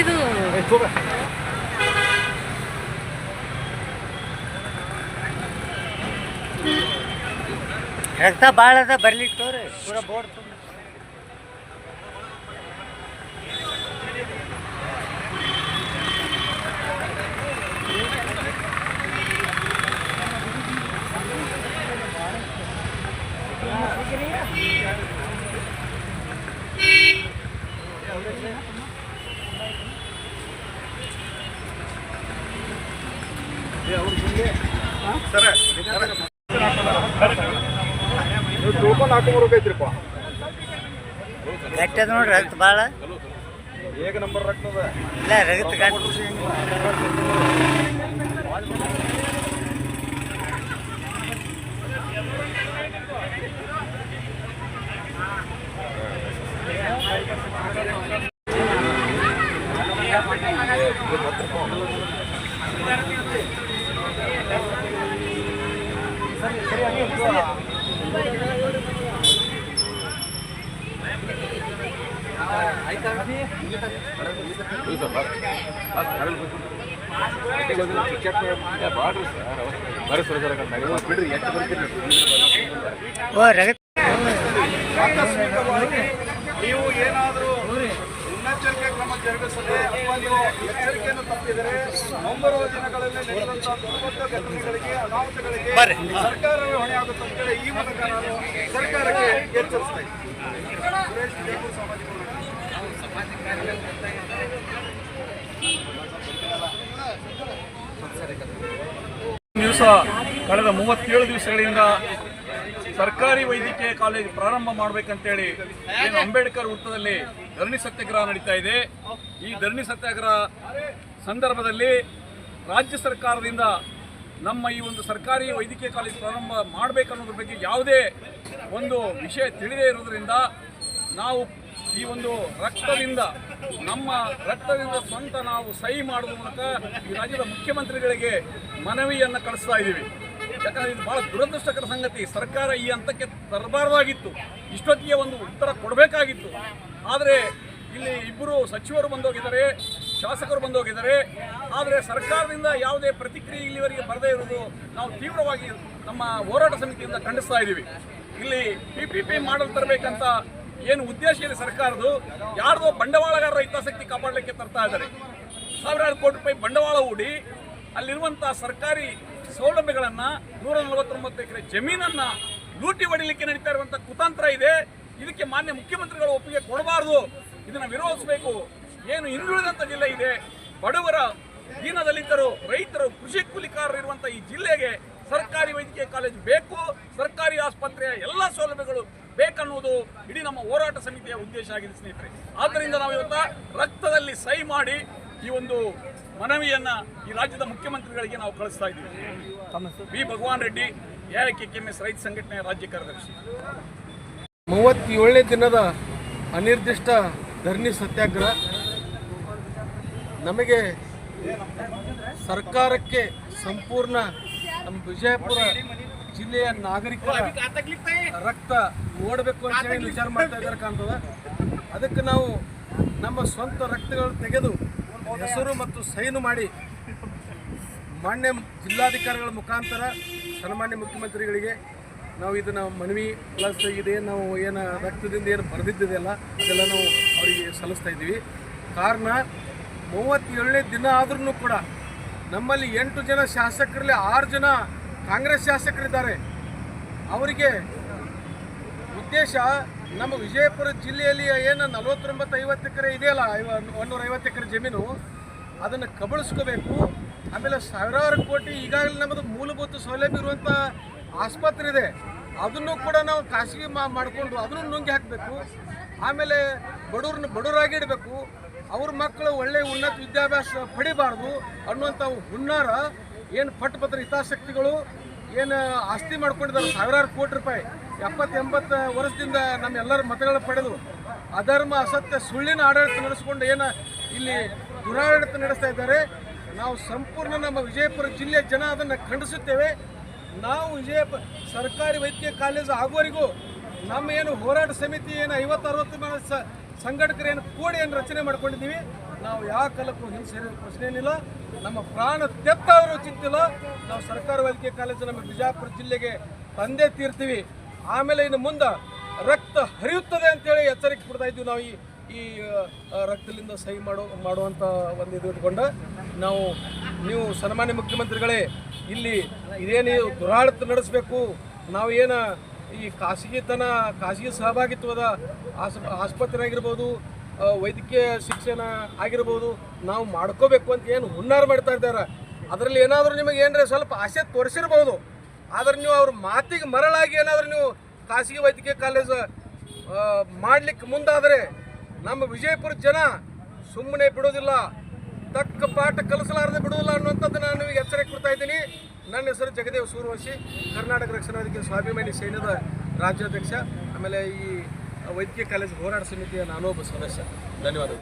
ಇದು ರಕ್ತ ಭಾಳ ಅದ ಬರ್ಲಿಕ್ಕೆ ತೋರಿ. ಪೂರ ಬೋರ್ಡ್ ತುಂಬ ತಿಳ್ಕೊಂಡು ಹಾಕೊಂಬರ್ಬೇಕೈತ್ರಿಪ್ಪ ಗಟ್ಟಿ ಅದ ನೋಡ್ರಿ ರಕ್ತ ಭಾಳ ಏಕ ನಂಬರ್ ರಕ್ತದ? ಇಲ್ಲ ರಗತ್ ಗಟ್ಟಿ ನೀವು ಏನಾದರೂ ಮುನ್ನೆಚ್ಚರಿಕೆ ಕ್ರಮ ಜರುಗಿಸದೆ ನೀವು ಎಚ್ಚರಿಕೆಯನ್ನು ತಪ್ಪಿದರೆ ಮುಂಬರುವ ದಿನಗಳಲ್ಲಿ ಘಟನೆಗಳಿಗೆ ಅನಾಹುತಗಳಿಗೆ ಸರ್ಕಾರವೇ ಈ ಮೂಲಕ ನಾನು ಸರ್ಕಾರಕ್ಕೆ. ದಿವಸ ಕಳೆದ ಮೂವತ್ತೇಳು ದಿವಸಗಳಿಂದ ಸರ್ಕಾರಿ ವೈದ್ಯಕೀಯ ಕಾಲೇಜು ಪ್ರಾರಂಭ ಮಾಡಬೇಕಂತೇಳಿ ಏನು ಅಂಬೇಡ್ಕರ್ ವೃತ್ತದಲ್ಲಿ ಧರಣಿ ಸತ್ಯಾಗ್ರಹ ನಡೀತಾ ಇದೆ. ಈ ಧರಣಿ ಸತ್ಯಾಗ್ರಹ ಸಂದರ್ಭದಲ್ಲಿ ರಾಜ್ಯ ಸರ್ಕಾರದಿಂದ ನಮ್ಮ ಈ ಒಂದು ಸರ್ಕಾರಿ ವೈದ್ಯಕೀಯ ಕಾಲೇಜು ಪ್ರಾರಂಭ ಮಾಡಬೇಕನ್ನೋದ್ರ ಬಗ್ಗೆ ಯಾವುದೇ ಒಂದು ವಿಷಯ ತಿಳಿದೇ ಇರೋದ್ರಿಂದ ನಾವು ಈ ಒಂದು ರಕ್ತದಿಂದ, ನಮ್ಮ ರಕ್ತದಿಂದ ಸ್ವಂತ ನಾವು ಸಹಿ ಮಾಡುವ ಮೂಲಕ ಈ ರಾಜ್ಯದ ಮುಖ್ಯಮಂತ್ರಿಗಳಿಗೆ ಮನವಿಯನ್ನು ಕಳಿಸ್ತಾ ಇದ್ದೀವಿ. ಯಾಕಂದರೆ ಇದು ಭಾಳ ದುರದೃಷ್ಟಕರ ಸಂಗತಿ. ಸರ್ಕಾರ ಈ ಹಂತಕ್ಕೆ ತರಬಾರ್ದಾಗಿತ್ತು. ಇಷ್ಟೊತ್ತಿಗೆ ಒಂದು ಉತ್ತರ ಕೊಡಬೇಕಾಗಿತ್ತು. ಆದರೆ ಇಲ್ಲಿ ಇಬ್ಬರು ಸಚಿವರು ಬಂದೋಗಿದ್ದಾರೆ. ಶಾಸಕರು ಬಂದು ಹೋಗಿದ್ದಾರೆ ಆದರೆ ಸರ್ಕಾರದಿಂದ ಯಾವುದೇ ಪ್ರತಿಕ್ರಿಯೆ ಇಲ್ಲಿವರೆಗೆ ಬರದೇ ಇರುವುದು ನಾವು ತೀವ್ರವಾಗಿ ನಮ್ಮ ಹೋರಾಟ ಸಮಿತಿಯಿಂದ ಖಂಡಿಸ್ತಾ ಇದ್ದೀವಿ. ಇಲ್ಲಿ ಪಿ ಪಿ ಪಿ ಮಾಡಲ್ ತರಬೇಕಂತ ಏನು ಉದ್ದೇಶ ಇದೆ ಸರ್ಕಾರದ್ದು? ಯಾರ್ದೋ ಬಂಡವಾಳಗಾರರ ಹಿತಾಸಕ್ತಿ ಕಾಪಾಡಲಿಕ್ಕೆ ತರ್ತಾ ಇದ್ದಾರೆ. ಸಾವಿರಾರು ಕೋಟಿ ರೂಪಾಯಿ ಬಂಡವಾಳ ಹೂಡಿ ಅಲ್ಲಿರುವಂಥ ಸರ್ಕಾರಿ ಸೌಲಭ್ಯಗಳನ್ನು ನೂರ ನಲವತ್ತೊಂಬತ್ತು ಎಕರೆ ಜಮೀನನ್ನ ಲೂಟಿ ಹೊಡಿಲಿಕ್ಕೆ ನಡೀತಾ ಇರುವಂಥ ಕುತಂತ್ರ ಇದೆ. ಇದಕ್ಕೆ ಮಾನ್ಯ ಮುಖ್ಯಮಂತ್ರಿಗಳು ಒಪ್ಪಿಗೆ ಕೊಡಬಾರದು. ಇದನ್ನು ವಿರೋಧಿಸಬೇಕು. ಏನು ಹಿಂದುಳಿದಂತ ಜಿಲ್ಲೆ ಇದೆ. ಬಡವರ ದೀನದಲಿತರು, ರೈತರು, ಕೃಷಿ ಕೂಲಿಕಾರರು ಇರುವಂತಹ ಈ ಜಿಲ್ಲೆಗೆ ಸರ್ಕಾರಿ ವೈದ್ಯಕೀಯ ಕಾಲೇಜು ಬೇಕು. ಸರ್ಕಾರಿ ಆಸ್ಪತ್ರೆಯ ಎಲ್ಲ ಸೌಲಭ್ಯಗಳು ಬೇಕನ್ನುವುದು ಇಡೀ ನಮ್ಮ ಹೋರಾಟ ಸಮಿತಿಯ ಉದ್ದೇಶ ಆಗಿದೆ ಸ್ನೇಹಿತರೆ. ಆದ್ದರಿಂದ ನಾವು ಇವತ್ತ ರಕ್ತದಲ್ಲಿ ಸಹಿ ಮಾಡಿ ಈ ಒಂದು ಮನವಿಯನ್ನ ಈ ರಾಜ್ಯದ ಮುಖ್ಯಮಂತ್ರಿಗಳಿಗೆ ನಾವು ಕಳಿಸ್ತಾ ಇದ್ದೀವಿ. B Bhagwan Reddy A K S ರೈತ ಸಂಘಟನೆಯ ರಾಜ್ಯ ಕಾರ್ಯದರ್ಶಿ. ಮೂವತ್ತೇಳನೇ ದಿನದ ಅನಿರ್ದಿಷ್ಟ ಧರಣಿ ಸತ್ಯಾಗ್ರಹ. ನಮಗೆ ಸರ್ಕಾರಕ್ಕೆ ಸಂಪೂರ್ಣ ನಮ್ಮ ವಿಜಯಪುರ ಜಿಲ್ಲೆಯ ನಾಗರಿಕರ ರಕ್ತ ಓಡಬೇಕು ಅಂತ ಹೇಳಿ ವಿಚಾರ ಮಾಡ್ತಾ ಇದ್ದಾರೆ ಕಾಣ್ತದ. ಅದಕ್ಕೆ ನಾವು ನಮ್ಮ ಸ್ವಂತ ರಕ್ತಗಳನ್ನು ತೆಗೆದು ಹೆಸರು ಮತ್ತು ಸೈನು ಮಾಡಿ ಮಾನ್ಯ ಜಿಲ್ಲಾಧಿಕಾರಿಗಳ ಮುಖಾಂತರ ಸನ್ಮಾನ್ಯ ಮುಖ್ಯಮಂತ್ರಿಗಳಿಗೆ ನಾವು ಇದನ್ನು ಮನವಿ ಪ್ಲಸ್ ಇದೆ ನಾವು ಏನು ರಕ್ತದಿಂದ ಏನು ಬರೆದಿದ್ದೆಲ್ಲ ಅದೆಲ್ಲ ನಾವು ಅವರಿಗೆ ಸಲ್ಲಿಸ್ತಾ ಇದ್ದೀವಿ ಕಾರಣ ಮೂವತ್ತೇಳನೇ ದಿನ ಆದ್ರೂ ಕೂಡ ನಮ್ಮಲ್ಲಿ ಎಂಟು ಜನ ಶಾಸಕರಲ್ಲಿ ಆರು ಜನ ಕಾಂಗ್ರೆಸ್ ಶಾಸಕರಿದ್ದಾರೆ. ಅವರಿಗೆ ಉದ್ದೇಶ ನಮ್ಮ ವಿಜಯಪುರ ಜಿಲ್ಲೆಯಲ್ಲಿ ಏನು ನಲವತ್ತೊಂಬತ್ತು ಐವತ್ತು ಎಕರೆ ಇದೆಯಲ್ಲ ಒಂದೂರ ಐವತ್ತು ಎಕರೆ ಜಮೀನು, ಅದನ್ನು ಕಬಳಿಸ್ಕೋಬೇಕು. ಆಮೇಲೆ ಸಾವಿರಾರು ಕೋಟಿ ಈಗಾಗಲೇ ನಮ್ಮದು ಮೂಲಭೂತ ಸೌಲಭ್ಯ ಇರುವಂಥ ಆಸ್ಪತ್ರೆ ಇದೆ. ಅದನ್ನು ಕೂಡ ನಾವು ಖಾಸಗಿ ಮಾಡಿಕೊಂಡು ಅದನ್ನು ನುಂಗಿ ಹಾಕಬೇಕು. ಆಮೇಲೆ ಬಡವ್ರನ್ನ ಬಡವರಾಗಿ ಇಡಬೇಕು. ಅವ್ರ ಮಕ್ಕಳು ಒಳ್ಳೆ ಉನ್ನತ ವಿದ್ಯಾಭ್ಯಾಸ ಪಡಿಬಾರ್ದು ಅನ್ನುವಂಥ ಹುನ್ನಾರ ಏನು ಪಟ್ಟಭದ್ರ ಹಿತಾಸಕ್ತಿಗಳು, ಏನು ಆಸ್ತಿ ಮಾಡ್ಕೊಂಡಿದ್ದಾರೆ, ಸಾವಿರಾರು ಕೋಟಿ ರೂಪಾಯಿ ಎಪ್ಪತ್ತು ಎಂಬತ್ತು ವರ್ಷದಿಂದ ನಮ್ಮೆಲ್ಲರ ಮತಗಳ ಪಡೆದು, ಅಧರ್ಮ, ಅಸತ್ಯ, ಸುಳ್ಳಿನ ಆಡಳಿತ ನಡೆಸಿಕೊಂಡು ಏನು ಇಲ್ಲಿ ದುರಾಡಳಿತ ನಡೆಸ್ತಾ ಇದ್ದಾರೆ. ನಾವು ಸಂಪೂರ್ಣ ನಮ್ಮ ವಿಜಯಪುರ ಜಿಲ್ಲೆಯ ಜನ ಅದನ್ನು ಖಂಡಿಸುತ್ತೇವೆ. ನಾವು ವಿಜಯಪುರ ಸರ್ಕಾರಿ ವೈದ್ಯಕೀಯ ಕಾಲೇಜು ಆಗುವವರೆಗೂ ನಮ್ಮ ಏನು ಹೋರಾಟ ಸಮಿತಿ, ಏನು ಐವತ್ತು, ಅರವತ್ತು ಜನ ಸ- ಕೂಡಿ ರಚನೆ ಮಾಡ್ಕೊಂಡಿದ್ದೀವಿ, ನಾವು ಯಾವ ಕಾಲಕ್ಕೂ ಹಿಂಸೆ ಪ್ರಶ್ನೆ ಏನಿಲ್ಲ. ನಮ್ಮ ಪ್ರಾಣ ತೆತ್ತಾದರೂ ಚಿಂತಿಲ್ಲ ನಾವು ಸರ್ಕಾರಿ ವೈದ್ಯಕೀಯ ಕಾಲೇಜು ನಮ್ಮ ಬಿಜಾಪುರ ಜಿಲ್ಲೆಗೆ ತಂದೆ ತೀರ್ತೀವಿ. ಆಮೇಲೆ ಇನ್ನು ಮುಂದೆ ರಕ್ತ ಹರಿಯುತ್ತದೆ ಅಂತೇಳಿ ಎಚ್ಚರಿಕೆ ಕೊಡ್ತಾ ಇದ್ದೀವಿ ನಾವು ಈ ಈ ರಕ್ತದಿಂದ ಸಹಿ ಮಾಡೋ ಮಾಡುವಂಥ ಒಂದು ಇದು ಇಟ್ಕೊಂಡು ನಾವು, ನೀವು ಸನ್ಮಾನ್ಯ ಮುಖ್ಯಮಂತ್ರಿಗಳೇ, ಇಲ್ಲಿ ಇದೇನು ದುರಾಡಳಿತ ನಡೆಸಬೇಕು? ನಾವು ಏನು ಈ ಖಾಸಗಿತನ ಖಾಸಗಿ ಸಹಭಾಗಿತ್ವದ ಆಸ್ ಆಸ್ಪತ್ರೆ ಆಗಿರ್ಬೋದು ವೈದ್ಯಕೀಯ ಶಿಕ್ಷಣ ಆಗಿರ್ಬೋದು, ನಾವು ಮಾಡ್ಕೋಬೇಕು ಅಂತ ಏನು ಹುನ್ನಾರ ಮಾಡ್ತಾ ಇದ್ದಾರೆ. ಅದರಲ್ಲಿ ಏನಾದರೂ ನಿಮಗೆ ಏನರ ಸ್ವಲ್ಪ ಆಸೆ ತೋರಿಸಿರ್ಬೋದು. ಆದರೆ ನೀವು ಅವ್ರ ಮಾತಿಗೆ ಮರಳಾಗಿ ಏನಾದರೂ ನೀವು ಖಾಸಗಿ ವೈದ್ಯಕೀಯ ಕಾಲೇಜು ಮಾಡಲಿಕ್ಕೆ ಮುಂದಾದರೆ ನಮ್ಮ ವಿಜಯಪುರ ಜನ ಸುಮ್ಮನೆ ಬಿಡೋದಿಲ್ಲ ತಕ್ಕ ಪಾಠ ಕಲಿಸಲಾರದೆ ಬಿಡೋದಿಲ್ಲ ಅನ್ನುವಂಥದ್ದು ನಾನು ನಿಮಗೆ ಎಚ್ಚರಿಕೆ ಕೊಡ್ತಾ ಇದ್ದೀನಿ. ನನ್ನ ಹೆಸರು ಜಗದೇವ್ ಸೂರ್ಯವಂಶಿ ಕರ್ನಾಟಕ ರಕ್ಷಣಾ ವೇದಿಕೆ ಸ್ವಾಭಿಮಾನಿ ಸೈನ್ಯದ ರಾಜ್ಯಾಧ್ಯಕ್ಷ. ಆಮೇಲೆ ಈ ವೈದ್ಯಕೀಯ ಕಾಲೇಜು ಹೋರಾಟ ಸಮಿತಿಯ ನಾನೊಬ್ಬ ಸದಸ್ಯ. ಧನ್ಯವಾದಗಳು.